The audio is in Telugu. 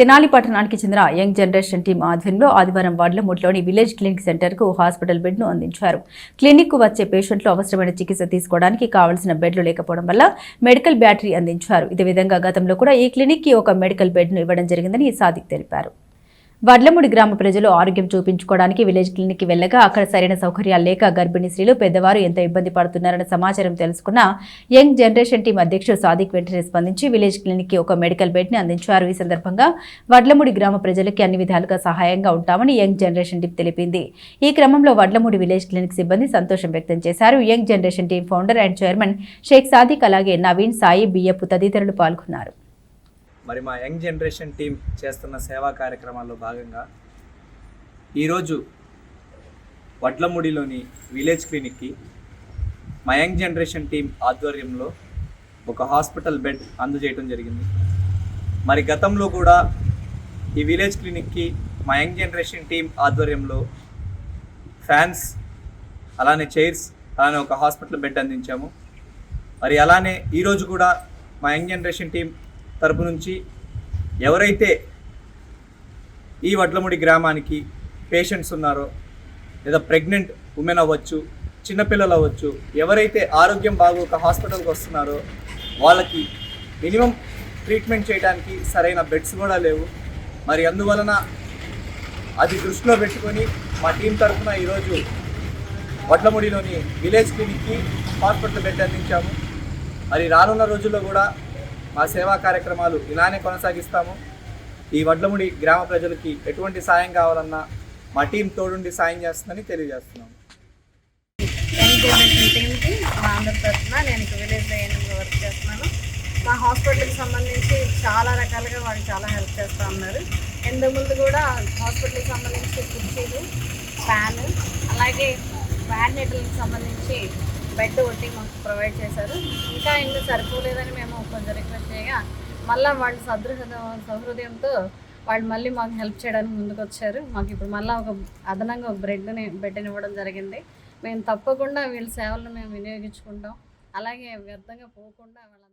తెనాలి పట్టణానికి చెందిన యంగ్ జనరేషన్ టీం ఆధ్వర్యంలో ఆదివారం వాడ్లమూట్లోని విలేజ్ క్లినిక్ సెంటర్కు హాస్పిటల్ బెడ్ను అందించారు. క్లినిక్కు వచ్చే పేషెంట్లు అవసరమైన చికిత్స తీసుకోవడానికి కావలసిన బెడ్లు లేకపోవడం వల్ల మెడికల్ బ్యాటరీ అందించారు. ఇదే విధంగా గతంలో కూడా ఈ క్లినిక్కి ఒక మెడికల్ బెడ్ను ఇవ్వడం జరిగిందని సాదిక్ తెలిపారు. వడ్లముడి గ్రామ ప్రజలు ఆరోగ్యం చూపించుకోవడానికి విలేజ్ క్లినిక్కి వెళ్ళగా అక్కడ సరైన సౌకర్యాలు లేక గర్భిణీ స్త్రీలు పెద్దవారు ఎంత ఇబ్బంది పడుతున్నారన్న సమాచారం తెలుసుకున్న యంగ్ జనరేషన్ టీం అధ్యక్షుడు సాదిక్ వెంటనే స్పందించి విలేజ్ క్లినిక్కి ఒక మెడికల్ బెడ్ని అందించారు. ఈ సందర్భంగా వడ్లముడి గ్రామ ప్రజలకి అన్ని విధాలుగా సహాయంగా ఉంటామని యంగ్ జనరేషన్ టీం తెలిపింది. ఈ క్రమంలో వడ్లముడి విలేజ్ క్లినిక్ సిబ్బంది సంతోషం వ్యక్తం చేశారు. Young generation team founder and chairman Shaik Sadiq అలాగే నవీన్ సాయి బియ్యపు తదితరులు పాల్గొన్నారు. మరి మా యంగ్ జనరేషన్ టీం చేస్తున్న సేవా కార్యక్రమాల్లో భాగంగా ఈరోజు వడ్లముడిలోని విలేజ్ క్లినిక్కి మా యంగ్ జనరేషన్ టీం ఆధ్వర్యంలో ఒక హాస్పిటల్ బెడ్ అందజేయటం జరిగింది. మరి గతంలో కూడా ఈ విలేజ్ క్లినిక్కి మా యంగ్ జనరేషన్ టీం ఆధ్వర్యంలో ఫ్యాన్స్ అలానే చైర్స్ అలానే ఒక హాస్పిటల్ బెడ్ అందించాము. మరి అలానే ఈరోజు కూడా మా యంగ్ జనరేషన్ టీం తరపు నుంచి ఎవరైతే ఈ వడ్లముడి గ్రామానికి పేషెంట్స్ ఉన్నారో లేదా ప్రెగ్నెంట్ ఉమెన్ అవ్వచ్చు చిన్నపిల్లలు అవ్వచ్చు ఎవరైతే ఆరోగ్యం బాగోక హాస్పిటల్కి వస్తున్నారో వాళ్ళకి మినిమం ట్రీట్మెంట్ చేయడానికి సరైన బెడ్స్ కూడా లేవు. మరి అందువలన అది దృష్టిలో పెట్టుకొని మా టీం తరఫున ఈరోజు వడ్లముడిలోని విలేజ్ క్లినిక్కి హాస్పిటల్ బెడ్ అందించాము. మరి రానున్న రోజుల్లో కూడా మా సేవా కార్యక్రమాలు ఇలానే కొనసాగిస్తాము. ఈ వడ్లముడి గ్రామ ప్రజలకి ఎటువంటి సాయం కావాలన్నా మా టీం తోడుండి సాయం చేస్తుందని తెలియజేస్తున్నాము. మా నేను విలేజ్ వర్క్ చేస్తున్నాను మా హాస్పిటల్కి సంబంధించి చాలా రకాలుగా వాళ్ళు చాలా హెల్ప్ చేస్తూ ఉన్నారు. ఇంతకు ముందు కూడా హాస్పిటల్కి సంబంధించి కుర్చీలు ఫ్యాన్ అలాగే వ్యాన్నేటర్కి సంబంధించి బెడ్ ఒకటి మాకు ప్రొవైడ్ చేశారు. ఇంకా ఇంకా సరిపోలేదని మేము కొంచెం రిక్వెస్ట్ చేయగా మళ్ళీ వాళ్ళు సదృహ సహృదయంతో వాళ్ళు మళ్ళీ మాకు హెల్ప్ చేయడానికి ముందుకు వచ్చారు. మాకు ఇప్పుడు మళ్ళీ ఒక అదనంగా ఒక బ్రెడ్ని బెడ్ని ఇవ్వడం జరిగింది. మేము తప్పకుండా వీళ్ళ సేవలను మేము వినియోగించుకుంటాం. అలాగే వ్యర్థంగా పోకుండా వాళ్ళ